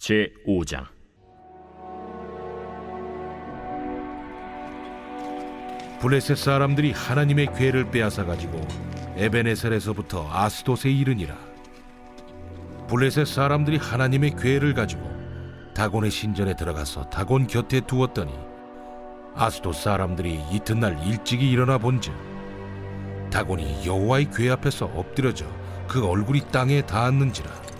제 5장 블레셋 사람들이 하나님의 괴를 빼앗아 가지고 에베네셀에서부터 아스돗에 이르니라. 블레셋 사람들이 하나님의 괴를 가지고 다곤의 신전에 들어가서 다곤 곁에 두었더니 아스돗 사람들이 이튿날 일찍이 일어나 본즉 다곤이 여호와의 괴 앞에서 엎드려져 그 얼굴이 땅에 닿았는지라.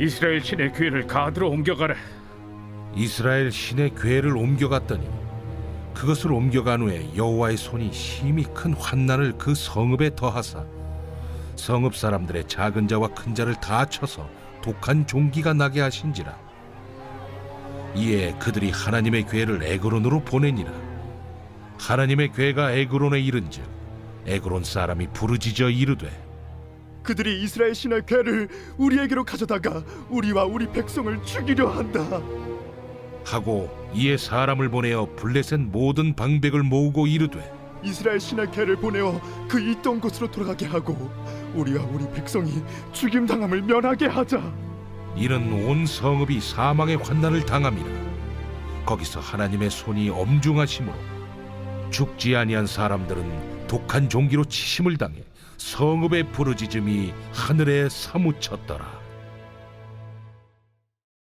이스라엘 신의 괴를 가드로 옮겨가라. 이스라엘 신의 궤를 옮겨갔더니 그것을 옮겨간 후에 여호와의 손이 심히 큰 환난을 그 성읍에 더하사 성읍 사람들의 작은 자와 큰 자를 다 쳐서 독한 종기가 나게 하신지라 이에 그들이 하나님의 궤를 에그론으로 보내니라 하나님의 궤가 에그론에 이른즉 에그론 사람이 부르짖어 이르되 그들이 이스라엘 신의 괴를 우리에게로 가져다가 우리와 우리 백성을 죽이려 한다. 하고 이에 사람을 보내어 블레셋 모든 방백을 모으고 이르되 이스라엘 신의 괴를 보내어 그 있던 곳으로 돌아가게 하고 우리와 우리 백성이 죽임 당함을 면하게 하자. 이는 온 성읍이 사망의 환난을 당함이라 거기서 하나님의 손이 엄중하심으로 죽지 아니한 사람들은 독한 종기로 치심을 당해 성읍의 부르짖음이 하늘에 사무쳤더라